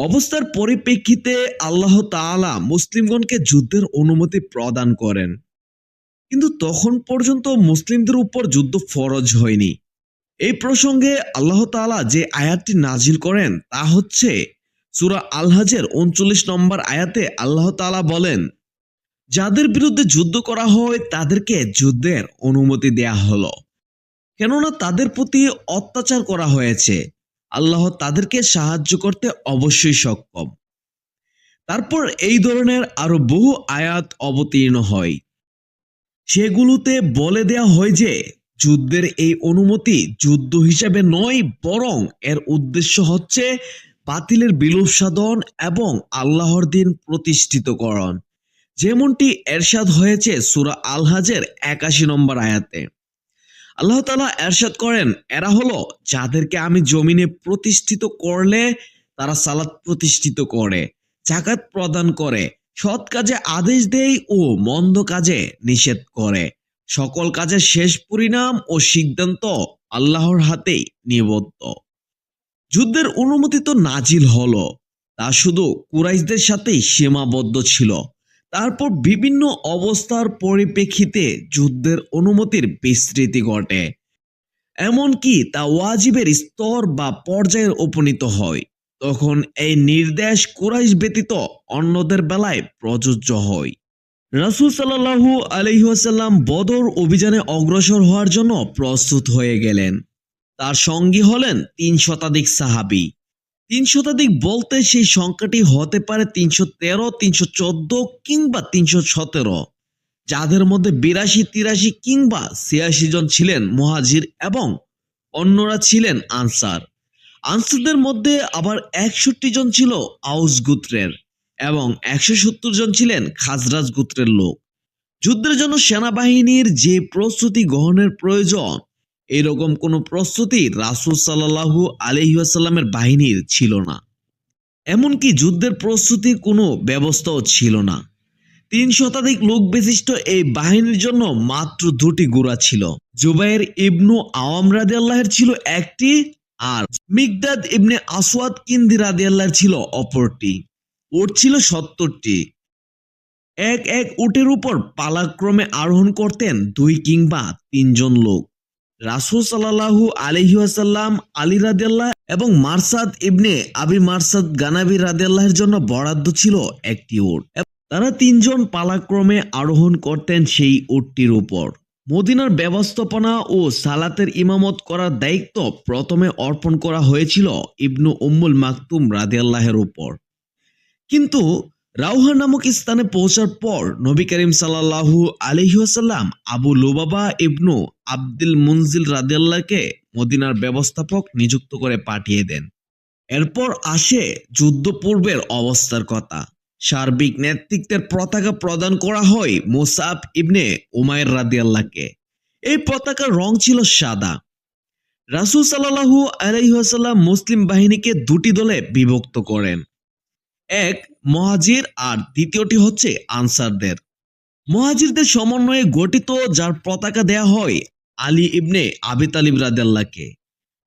অবস্থার পরিপ্রেক্ষিতে আল্লাহ তাআলা মুসলিমগণকে যুদ্ধের অনুমতি প্রদান করেন। কিন্তু তখন পর্যন্ত মুসলিমদের উপর যুদ্ধ ফরজ হয়নি। এই প্রসঙ্গে আল্লাহ তাআলা যে আয়াতটি নাজিল করেন তা হচ্ছে সুরা আলহাজের উনচল্লিশ নম্বর আয়াতে আল্লাহ তাআলা বলেন, যাদের বিরুদ্ধে যুদ্ধ করা হয় তাদেরকে যুদ্ধের অনুমতি দেয়া হলো। কেননা তাদের প্রতি অত্যাচার করা হয়েছে। আল্লাহ তাদেরকে সাহায্য করতে অবশ্যই সক্ষম। তারপর এই ধরনের আরও বহু আয়াত অবতীর্ণ হয়। সেগুলোতে বলে দেয়া হয় যে, যুদ্ধের এই অনুমতি যুদ্ধ হিসেবে নয়, বরং এর উদ্দেশ্য হচ্ছে বাতিলের বিলোপ সাধন এবং আল্লাহর দিন প্রতিষ্ঠিত প্রতিষ্ঠিতকরণ যেমনটি এরশাদ হয়েছে সুরা আলহাজের একাশি নম্বর আয়াতে। আল্লাহ তালা এরশাদ করেন, এরা হলো যাদেরকে আমি জমিনে প্রতিষ্ঠিত করলে তারা সালাত প্রতিষ্ঠিত করে জাকাত প্রদান করে, সৎ কাজে আদেশ দেয় ও মন্দ কাজে নিষেধ করে। সকল কাজের শেষ পরিণাম ও সিদ্ধান্ত আল্লাহর হাতেই নিবদ্ধ। যুদ্ধের অনুমতি তো নাজিল হলো, তা শুধু কুরাইশদের সাথেই সীমাবদ্ধ ছিল। তারপর বিভিন্ন অবস্থার পরিপ্রেক্ষিতে যুদ্ধের অনুমতির বিস্তৃতি ঘটে। এমনকি তা ওয়াজিবের স্তর বা পর্যায়ের উপনীত হয়। তখন এই নির্দেশ কুরাইশ ব্যতীত অন্যদের বেলায় প্রযোজ্য হয়। রাসুল সাল্লাহু আলহিহাসাল্লাম বদর অভিযানে অগ্রসর হওয়ার জন্য প্রস্তুত হয়ে গেলেন। তার সঙ্গী হলেন তিন শতাধিক সাহাবি। তিন শতাধিক বলতে সেই সংখ্যাটি হতে পারে তিনশো তেরো, তিনশো চোদ্দ কিংবা তিনশো সতেরো। যাদের মধ্যে বিরাশি, তিরাশি কিংবা ছিয়াশি জন ছিলেন মহাজির এবং অন্যরা ছিলেন আনসার। আনসারদের মধ্যে আবার একষট্টি জন ছিল আউস গুত্রের এবং একশো সত্তর জন ছিলেন খাজরাজ গুত্রের লোক। যুদ্ধের জন্য সেনাবাহিনীর যে প্রস্তুতি গ্রহণের প্রয়োজন এরকম কোনো প্রস্তুতি রাসুল সাল্লাহু আলহিহাসাল্লামের বাহিনীর ছিল না। এমনকি যুদ্ধের প্রস্তুতির কোনো ব্যবস্থাও ছিল না। তিন শতাধিক লোক বিশিষ্ট এই বাহিনীর জন্য মাত্র দুটি গোড়া ছিল। জুবাইর ইবনু আওয়াম আল্লাহের ছিল একটি আর মিগদাদ ইবনে আসওয়াদ কিন্দি রাদি আল্লাহের ছিল অপরটি। ওট ছিল সত্তরটি। এক এক উটের উপর পালাক্রমে আরোহণ করতেন দুই কিংবা তিনজন লোক। রাসুল সাল্লাহু আলহিহাসাল্লাম আলী রাদিয়াল্লাহ এবং মারসাদ ইবনে আবি মারসাদ গানাবি রাদিয়াল্লাহের জন্য বরাদ্দ ছিল একটি উট। তারা তিনজন পালাক্রমে আরোহণ করতেন সেই উটটির উপর। মদিনার ব্যবস্থাপনা ও সালাতের ইমামত করার দায়িত্ব প্রথমে অর্পণ করা হয়েছিল ইবনু উম্মুল মাকতুম রাদিয়াল্লাহের উপর। কিন্তু রাউহা নামক স্থানে পৌঁছার পর নবী করিম সাল্লাহু আলহিহাসাল্লাম আবু লুবাবা ইবনু আব্দুল মুনজিল রাদিয়াল্লাহকে মদিনার ব্যবস্থাপক নিযুক্ত করে পাঠিয়ে দেন। এরপর আসে যুদ্ধ পূর্বের অবস্থার কথা। সার্বিক নেতৃত্বের পতাকা প্রদান করা হয় মোসাফ ইবনে উমায়ের রাদিয়াল্লাহকে। এই পতাকার রং ছিল সাদা। রাসুল সাল্লাহু আলাইহাসাল্লাম মুসলিম বাহিনীকে দুটি দলে বিভক্ত করেন। এক মহাজির আর দ্বিতীয়টি হচ্ছে আনসারদের। মহাজিরদের সমন্বয়ে গঠিত যার পতাকা দেয়া হয় আলী ইবনে আবি তালিব রাদিয়াল্লাহকে,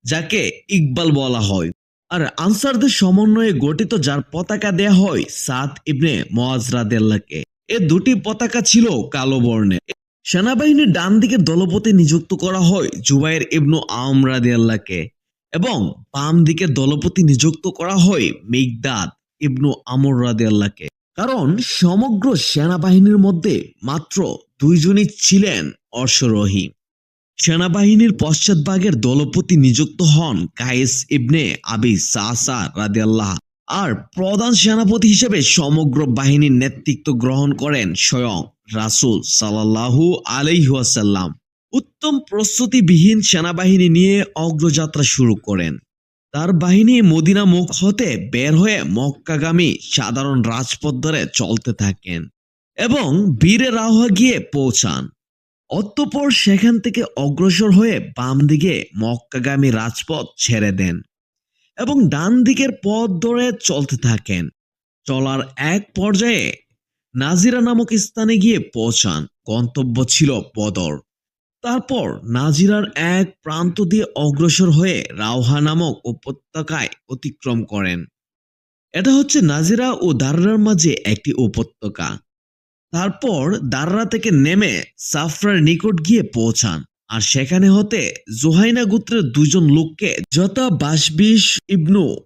যাকে ইকবাল বলা হয়। আর আনসারদের সমন্বয়ে গঠিত যার পতাকা দেয়া হয় সাদ ইবনে মোয়াজ রাদিয়াল্লাহকে। এ দুটি পতাকা ছিল কালো বর্ণের। সেনাবাহিনীর ডান দিকের দলপতি নিযুক্ত করা হয় জুবাইর ইবনু আম রাদিয়াল্লাহকে এবং বাম দিকের দলপতি নিযুক্ত করা হয় মিগদাদ ইবনু আমর রাদিয়াল্লাহকে। কারণ সমগ্র সেনাবাহিনীর মধ্যে মাত্র দুইজনই ছিলেন অশ্বরোহী। সেনাবাহিনীর পশ্চাৎভাগের দলপতি নিযুক্ত হন কায়েস ইবনে আবি সাসা রাদিয়াল্লাহ আর প্রধান সেনাপতি হিসেবে সমগ্র বাহিনীর নেতৃত্ব গ্রহণ করেন স্বয়ং রাসূল সাল্লাল্লাহু আলাইহাসাল্লাম উত্তম প্রস্তুতিবিহীন সেনাবাহিনী নিয়ে অগ্রযাত্রা শুরু করেন। তার বাহিনী মদিনা মুখ হতে বের হয়ে মক্কাগামী সাধারণ রাজপথ ধরে চলতে থাকেন এবং বীরে রাহা গিয়ে পৌঁছান। অতঃপর সেখান থেকে অগ্রসর হয়ে বাম দিকে মক্কাগামী রাজপথ ছেড়ে দেন এবং ডান দিকের পথ ধরে চলতে থাকেন। চলার এক পর্যায়ে নাজিরা নামক স্থানে গিয়ে পৌঁছান। গন্তব্য ছিল বদর। তারপর নাজিরার এক প্রান্ত দিয়ে অগ্রসর হয়ে রাওহা নামক উপত্যকায় অতিক্রম করেন। এটা হচ্ছে নাজিরা ও দাররার মাঝে একটি উপত্যকা। তারপর দাররা থেকে নেমে সাফরার নিকট গিয়ে পৌঁছান। আর সেখানে হতে জোহাইনা গোত্রের দুজন লোককে যথা বাসবিশ ইবনু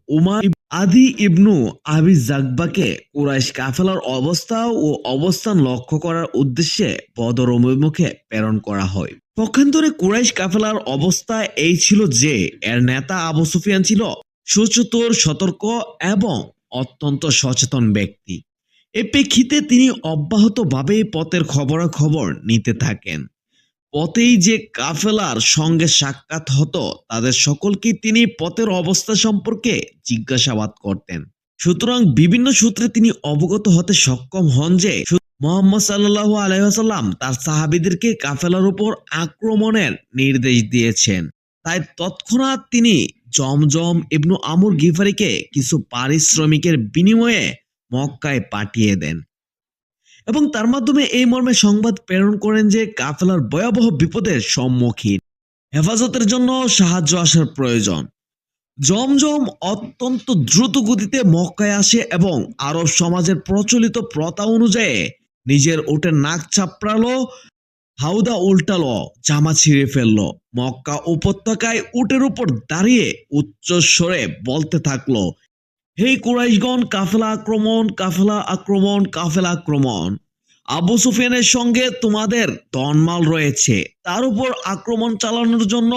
ইব- আদি ইবনু আবি জাকবাকে কুরাইশ কাফেলার অবস্থা ও অবস্থান লক্ষ্য করার উদ্দেশ্যে বদর অভিমুখে প্রেরণ করা হয়। পক্ষান্তরে কুরাইশ কাফেলার অবস্থা এই ছিল যে, এর নেতা আবু সুফিয়ান ছিল সুচতুর, সতর্ক এবং অত্যন্ত সচেতন ব্যক্তি। এ প্রেক্ষিতে তিনি অব্যাহতভাবে পথের খবরাখবর নিতে থাকেন। পথেই যে কাফেলার সঙ্গে সাক্ষাৎ হতো, তাদের সকলকে তিনি পথের অবস্থা সম্পর্কে জিজ্ঞাসাবাদ করতেন। সুতরাং বিভিন্ন সূত্রে তিনি অবগত হতে সক্ষম হন যে মোহাম্মদ সাল্লাহ আলহাম তার সাহাবিদেরকে কাফেলার উপর আক্রমণের নির্দেশ দিয়েছেন। তাই তৎক্ষণাৎ তিনি জমজম ইবনু আমর গিফারিকে কিছু পারিশ্রমিকের বিনিময়ে মক্কায় পাঠিয়ে দেন। এবং তার মাধ্যমে এই মর্মে সংবাদ প্রেরণ করেন যে কাফেলার ভয়াবহ বিপদের সম্মুখীন। হেফাজতের জন্য সাহায্য আসার প্রয়োজন। জমজম অত্যন্ত দ্রুত গতিতে মক্কায় আসে এবং আরব সমাজের প্রচলিত প্রথা অনুযায়ী নিজের ওটের নাক চাপড়ালো, হাউদা উল্টালো, জামা ছিঁড়ে ফেলল। মক্কা উপত্যকায় উটের উপর দাঁড়িয়ে উচ্চস্বরে বলতে থাকল হেই কুরাইশগণ, কাফেলা আক্রমণ কাফেলা আক্রমণ কাফেলা আক্রমণ। আবু সুফিয়ানের সঙ্গে তোমাদের তনমাল রয়েছে। তার উপর আক্রমণ চালানোর জন্য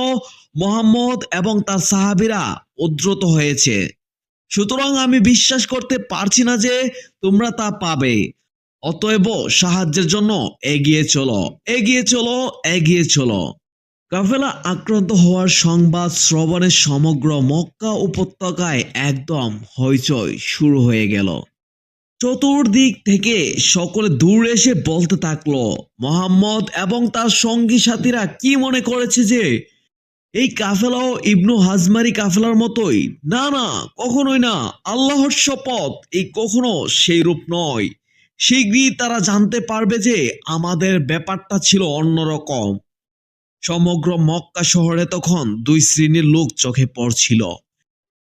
মোহাম্মদ এবং তার সাহাবিরা উদ্রত হয়েছে। সুতরাং আমি বিশ্বাস করতে পারছি না যে তোমরা তা পাবে। অতএব সাহায্যের জন্য এগিয়ে চলো এগিয়ে চলো এগিয়ে চলো। কাফেলা আক্রান্ত হওয়ার সংবাদ শ্রবণের সমগ্র মক্কা উপত্যকায় একদম হইচই শুরু হয়ে গেল। চতুর্দিক থেকে সকলে দূর এসে বলতে থাকল, মোহাম্মদ এবং তার সঙ্গী সাথীরা কি মনে করেছে যে, এই কাফেলাও ইবনু হাজমারি কাফেলার মতোই? না না, কখনোই না। আল্লাহর শপথ এই কখনো সেই রূপ নয়। শীঘ্রই তারা জানতে পারবে যে আমাদের ব্যাপারটা ছিল অন্যরকম। সমগ্র মক্কা শহরে তখন দুই শ্রেণির লোক চোখে পড়ছিল।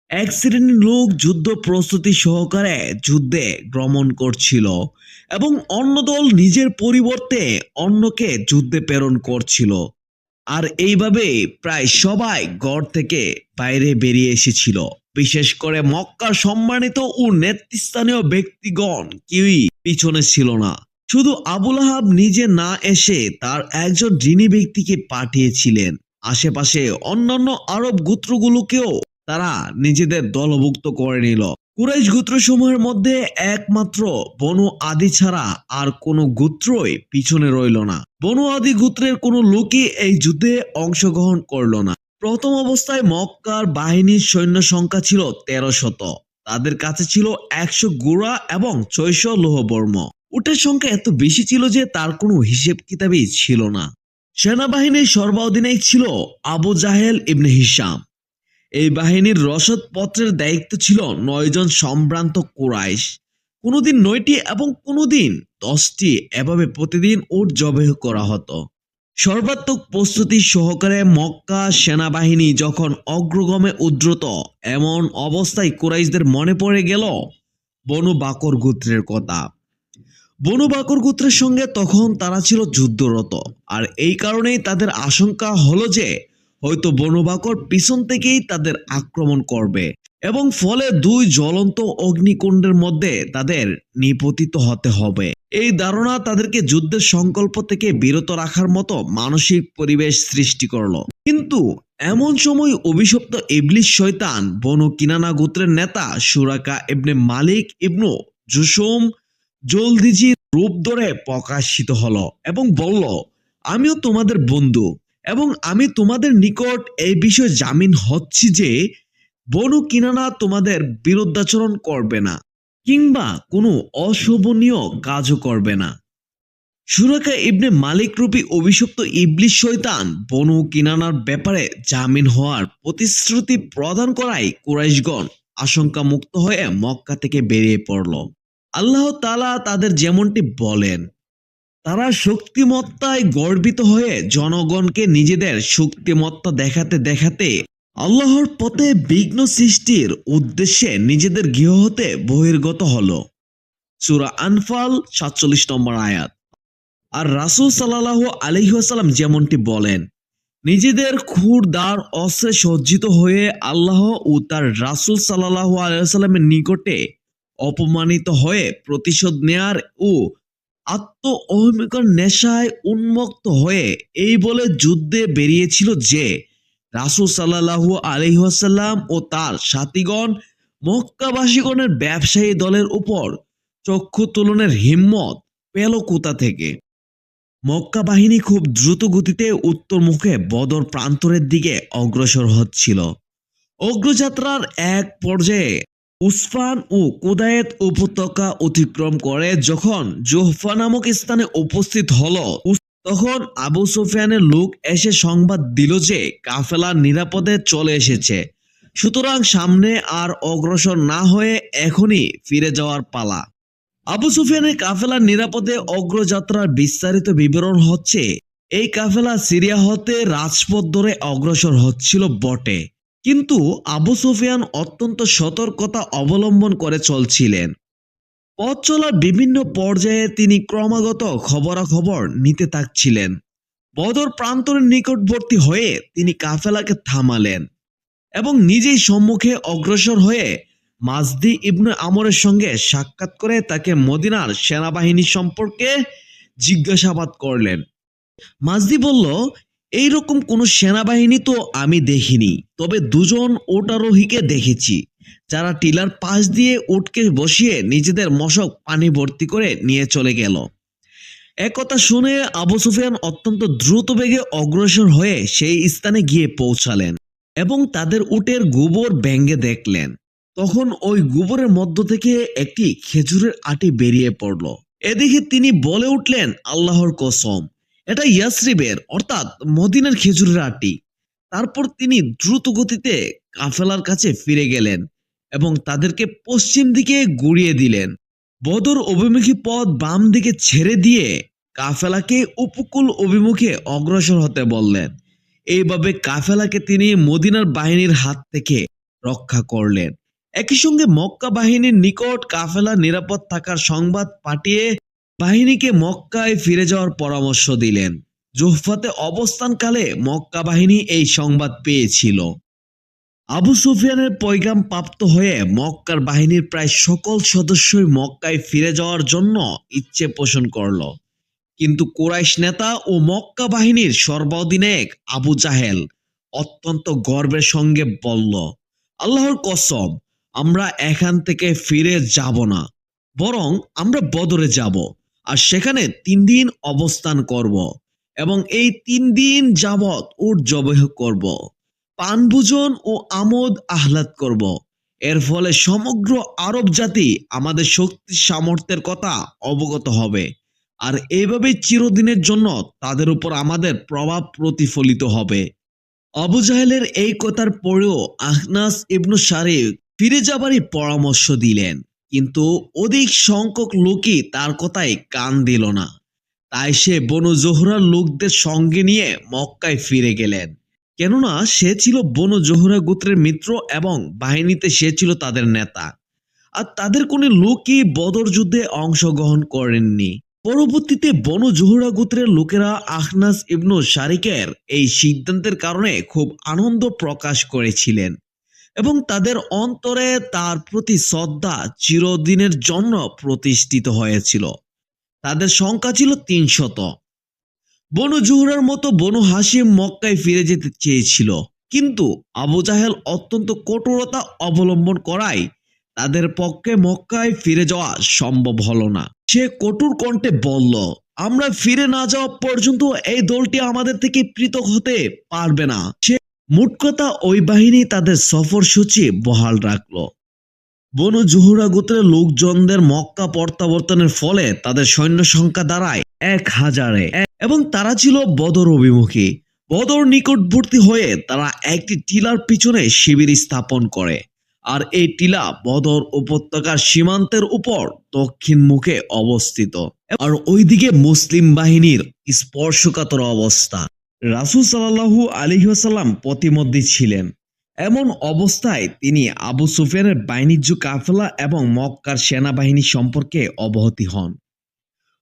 এক শ্রেণির লোক যুদ্ধ প্রস্তুতি সহকারে যুদ্ধে ভ্রমণ করছিল এবং অন্য দল নিজের পরিবর্তে অন্যকে যুদ্ধে প্রেরণ করছিল। আর এইভাবে প্রায় সবাই গড় থেকে বাইরে বেরিয়ে এসেছিল। বিশেষ করে মক্কার সম্মানিত ও নেতৃস্থানীয় ব্যক্তিগণ কেউই পিছনে ছিল না। শুধু আবুল আহাব নিজে না এসে তার একজন ঋণী ব্যক্তিকে পাঠিয়েছিলেন। আশেপাশে অন্যান্য আরব গোত্রগুলোকেও তারা নিজেদের দলভুক্ত করে নিল। কুরাইশ গোত্র গোত্রসমূহের মধ্যে একমাত্র বনু আদি ছাড়া আর কোনো গোত্রই পিছনে রইল না। বনু আদি গোত্রের কোনো লোকই এই যুদ্ধে অংশগ্রহণ করল না। প্রথম অবস্থায় মক্কার বাহিনীর সৈন্য সংখ্যা ছিল তেরো শত। তাদের কাছে ছিল একশো গোড়া এবং ছয়শো লোহবর্ম। উটের সংখ্যা এত বেশি ছিল যে তার কোনো হিসেব কিতাবই ছিল না। সেনাবাহিনীর সর্বাধিনায়ক ছিল আবু জাহেল ইবনে হিসাম এই বাহিনীর রসদপত্রের দায়িত্ব ছিল নয়জন সম্ভ্রান্ত কুরাইশ। কোনোদিন নয়টি এবং কোনোদিন দশটি এভাবে প্রতিদিন উট জবেহ করা হতো। সর্বাত্মক প্রস্তুতি সহকারে মক্কা সেনাবাহিনী যখন অগ্রগমে উদ্রত এমন অবস্থায় কুরাইশদের মনে পড়ে গেল, বনু বাকর গোত্রের কথা। বনু বাকর গোত্রের সঙ্গে তখন তারা ছিল যুদ্ধরত, আর এই কারণেই তাদের আশঙ্কা হলো যে হয়তো বনবাকর পিছন থেকেই তাদের আক্রমণ করবে এবং ফলে দুই জ্বলন্ত অগ্নিকুণ্ডের মধ্যে তাদের নিপতিত হতে হবে। এই ধারণা তাদেরকে যুদ্ধের সংকল্প থেকে বিরত রাখার মতো মানসিক পরিবেশ সৃষ্টি করল। কিন্তু এমন সময় অভিশপ্ত ইবলিশ শয়তান বনু কিনানা গোত্রের নেতা সুরাকা ইবনে মালিক ইবনু জুসুম জলদিজি রূপ ধরে প্রকাশিত হলো এবং বলল, আমিও তোমাদের বন্ধু। এবং আমি তোমাদের নিকট এই বিষয়ে জামিন হচ্ছি যে বনু কিনানা তোমাদের বিরুদ্ধাচরণ করবে না, কিংবা কোনো অশোভনীয় কাজও করবে না। সুরাকা ইবনে মালিক রূপী অভিশপ্ত ইবলিশ শৈতান বনু কিনানার ব্যাপারে জামিন হওয়ার প্রতিশ্রুতি প্রদান করায় কুরাইশগণ আশঙ্কা মুক্ত হয়ে মক্কা থেকে বেরিয়ে পড়ল। আল্লাহ তালা তাদের যেমনটি বলেন তারা শক্তিমত্তায় গর্বিত হয়ে জনগণকে নিজেদের শক্তিমত্তা দেখাতে দেখাতে আল্লাহর পথে বিঘ্ন সৃষ্টির উদ্দেশ্যে নিজেদের গৃহ হতে বহির্গত হল। সুরা আনফাল সাতচল্লিশ নম্বর আয়াত। আর রাসূল সাল্লাহ আলহিহাসাল্লাম যেমনটি বলেন, নিজেদের ক্ষুরদার অস্ত্রে সজ্জিত হয়ে আল্লাহ ও তার রাসূল সাল্লাহ আলহামের নিকটে অপমানিত হয়ে প্রতিশোধ নেয়ার ও আত্ম অহমিকার নেশায় উন্মুক্ত হয়ে এই বলে যুদ্ধে বেরিয়েছিল যে রাসূল সাল্লাহু আলহিহাসাল্লাম ও তার সাথীগণ মক্কাবাসীগণের ব্যবসায়ী দলের উপর চক্ষু তুলনের হিম্মত পেল কোথা থেকে? মক্কা বাহিনী খুব দ্রুত গতিতে উত্তর মুখে বদর প্রান্তরের দিকে অগ্রসর হচ্ছিল। অগ্রযাত্রার এক পর্যায়ে উসফান ও কোদায়েত উপত্যকা অতিক্রম করে যখন জোহফা নামক স্থানে উপস্থিত হলো তখন আবু সুফিয়ানের লোক এসে সংবাদ দিল যে কাফেলা নিরাপদে চলে এসেছে। সুতরাং সামনে আর অগ্রসর না হয়ে এখনই ফিরে যাওয়ার পালা। আবু সুফিয়ানের কাফেলা নিরাপদে অগ্রযাত্রার বিস্তারিত বিবরণ হচ্ছে, এই কাফেলা সিরিয়া হতে রাজপথ ধরে অগ্রসর হচ্ছিল বটে। কিন্তু আবু সুফিয়ান অত্যন্ত সতর্কতা অবলম্বন করে চলছিলেন। পথ চলার বিভিন্ন পর্যায়ে তিনি ক্রমাগত খবরাখবর নিতে থাকছিলেন। বদর প্রান্তরের নিকটবর্তী হয়ে তিনি কাফেলাকে থামালেন এবং নিজেই সম্মুখে অগ্রসর হয়ে মাজদি ইবনে আমরের সঙ্গে সাক্ষাৎ করে তাকে মদিনার সেনাবাহিনী সম্পর্কে জিজ্ঞাসাবাদ করলেন। মাজদি বলল এই রকম কোনো সেনাবাহিনী তো আমি দেখিনি। তবে দুজন ওটারোহীকে দেখেছি। যারা টিলার পাশ দিয়ে উটকে বসিয়ে নিজেদের মশক পানি ভর্তি করে নিয়ে চলে গেল। একথা শুনে আবু সুফিয়ান অত্যন্ত দ্রুত বেগে অগ্রসর হয়ে সেই স্থানে গিয়ে পৌঁছালেন এবং তাদের উটের গোবর ব্যঙ্গে দেখলেন। তখন ওই গোবরের মধ্য থেকে একটি খেজুরের আটি বেরিয়ে পড়ল। এদিকে তিনি বলে উঠলেন, আল্লাহর কসম এটা ইয়াসরিবের, অর্থাৎ মদিনার খেজুরের আটি। তারপর তিনি দ্রুত গতিতে কাফেলার কাছে ফিরে গেলেন এবং তাদেরকে পশ্চিম দিকে গুড়িয়ে দিলেন। বদর অভিমুখী পথ বাম দিকে ছেড়ে দিয়ে কাফেলাকে উপকূল অভিমুখে অগ্রসর হতে বললেন। এইভাবে কাফেলাকে তিনি মদিনার বাহিনীর হাত থেকে রক্ষা করলেন। একই সঙ্গে মক্কা বাহিনীর নিকট কাফেলা নিরাপদ থাকার সংবাদ পাঠিয়ে বাহিনীকে মক্কায় ফিরে যাওয়ার পরামর্শ দিলেন। জোহফাতে অবস্থানকালে মক্কা বাহিনী এই সংবাদ পেয়েছিল। আবু সুফিয়ানের পৈগাম প্রাপ্ত হয়ে মক্কার বাহিনীর প্রায় সকল সদস্যই মক্কায় ফিরে যাওয়ার জন্য ইচ্ছে পোষণ করল। কিন্তু কোরাইশ নেতা ও মক্কা বাহিনীর সর্বাধিনায়ক আবু জাহেল অত্যন্ত গর্বের সঙ্গে বলল, আল্লাহর কসম, আমরা এখান থেকে ফিরে যাব না, বরং আমরা বদরে যাব। আর সেখানে তিন দিন অবস্থান করব এবং এই তিন দিন যাবৎ উট জবহ করব। পানভোজন ও আমোদ আহ্লাদ করব। এর ফলে সমগ্র আরব জাতি আমাদের শক্তি সামর্থ্যের কথা অবগত হবে আর এইভাবে চিরদিনের জন্য তাদের উপর আমাদের প্রভাব প্রতিফলিত হবে। আবু জাহেলের এই কথার পরেও আহনাস ইবনু শারিক ফিরে যাবারই পরামর্শ দিলেন। কিন্তু অধিক সংখ্যক লোকই তার কথায় কান দিল না। তাই সে বনু জোহরার লোকদের সঙ্গে নিয়ে মক্কায় ফিরে গেলেন। কেননা সে ছিল বনু জোহরা গোত্রের মিত্র এবং বাহিনীতে সে ছিল তাদের নেতা। আর তাদের কোনো লোকই বদর যুদ্ধে অংশগ্রহণ করেননি। পরবর্তীতে বনু জোহরা গোত্রের লোকেরা আহনাস ইবনু শারিকের এই সিদ্ধান্তের কারণে খুব আনন্দ প্রকাশ করেছিলেন। এবং তাদের অন্তরে তার প্রতি শ্রদ্ধা চিরদিনের জন্য প্রতিষ্ঠিত হয়েছিল। তাদের সংখ্যা ছিল তিনশত। বনু জুহরার মতো বনু হাসিম মক্কায় ফিরে যেতে চেয়েছিল। কিন্তু আবু জাহেল অত্যন্ত কঠোরতা অবলম্বন করায় তাদের পক্ষে মক্কায় ফিরে যাওয়া সম্ভব হলো না। সে কঠোর কণ্ঠে বলল, আমরা ফিরে না যাওয়া পর্যন্ত এই দলটি আমাদের থেকে পৃথক হতে পারবে না। সে মোট কথা ওই বাহিনী তাদের সফর সূচি বহাল রাখল। বনু জুহুরা গোত্রের লোকজনদের মক্কা প্রত্যাবর্তনের ফলে তাদের সৈন্য সংখ্যা দাঁড়ায় এক হাজারে। এবং তারা ছিল বদর অভিমুখী। বদর নিকটবর্তী হয়ে তারা একটি টিলার পিছনে শিবির স্থাপন করে। আর এই টিলা বদর উপত্যকার সীমান্তের উপর দক্ষিণ মুখে অবস্থিত। আর ওইদিকে মুসলিম বাহিনীর স্পর্শকাতর অবস্থা। রাসুল সাল্লাহু আলিহাসাল্লাম প্রতিমধ্যে ছিলেন। এমন অবস্থায় তিনি আবু সুফিয়ানের বাণিজ্য কাফেলা এবং মক্কার সেনাবাহিনী সম্পর্কে অবহতি হন।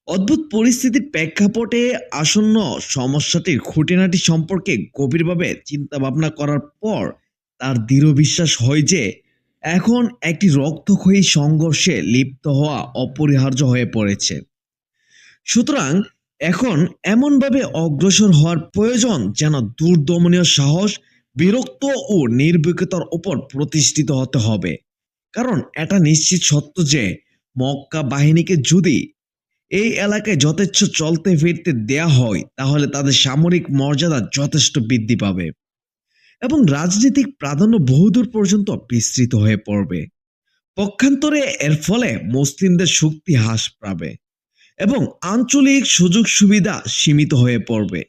অদ্ভুত পরিস্থিতির প্রেক্ষাপটে আসন্ন সমস্যাটির খুঁটিনাটি সম্পর্কে গভীরভাবে চিন্তা ভাবনা করার পর তার দৃঢ় বিশ্বাস হয় যে, এখন একটি রক্তক্ষয়ী সংঘর্ষে লিপ্ত হওয়া অপরিহার্য হয়ে পড়েছে। সুতরাং এখন এমনভাবে অগ্রসর হওয়ার প্রয়োজন যেন দুর্দমনীয় সাহস, বিরক্ত ও নির্ভীকতার উপর প্রতিষ্ঠিত হতে হবে। কারণ এটা নিশ্চিত সত্য যে মক্কা বাহিনীকে যদি এই এলাকায় যথেচ্ছ চলতে ফিরতে দেয়া হয়, তাহলে তাদের সামরিক মর্যাদা যথেষ্ট বৃদ্ধি পাবে এবং রাজনৈতিক প্রাধান্য বহুদূর পর্যন্ত বিস্তৃত হয়ে পড়বে। পক্ষান্তরে এর ফলে মুসলিমদের শক্তি হ্রাস পাবে। এবং আঞ্চলিক সুযোগ সুবিধা সীমিত হয়ে পড়বে।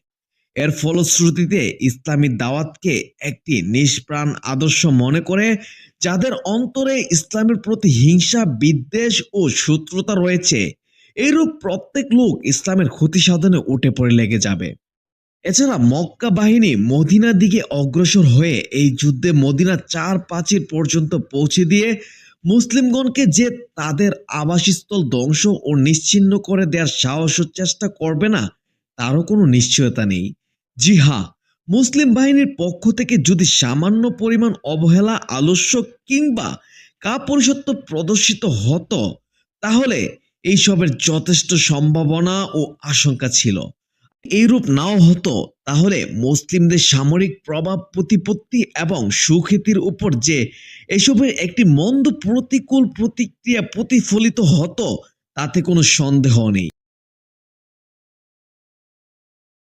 এর ফলশ্রুতিতে ইসলামী দাওয়াতকে একটি নিষ্প্রাণ আদর্শ মনে করে, যাদের অন্তরে ইসলামের প্রতি হিংসা, বিদ্বেষ ও শত্রুতা রয়েছে এইরূপ প্রত্যেক লোক ইসলামের ক্ষতি সাধনে উঠে পড়ে লেগে যাবে। এছাড়া মক্কা বাহিনী মদিনার দিকে অগ্রসর হয়ে এই যুদ্ধে মদিনা চার পাঁচির পর্যন্ত পৌঁছে দিয়ে মুসলিমগণকে যে তাদের আবাসস্থল ধ্বংস ও নিশ্চিন্ন করে দেওয়ার সাহস চেষ্টা করবে না, তারও কোনো নিশ্চয়তা নেই। জি হ্যাঁ মুসলিম বাহিনীর পক্ষ থেকে যদি সামান্য পরিমাণ অবহেলা, আলস্য কিংবা কাপুরুষত্ব প্রদর্শিত হতো, তাহলে এইসবের যথেষ্ট সম্ভাবনা ও আশঙ্কা ছিল। এইরূপ নাও হতো তাহলে মুসলিমদের সামরিক প্রভাব, প্রতিপত্তি এবং সুখ্যাতির উপর যে এসবের একটি মন্দ প্রতিকূল প্রতিক্রিয়া প্রতিফলিত হতো, তাতে কোনো সন্দেহ নেই।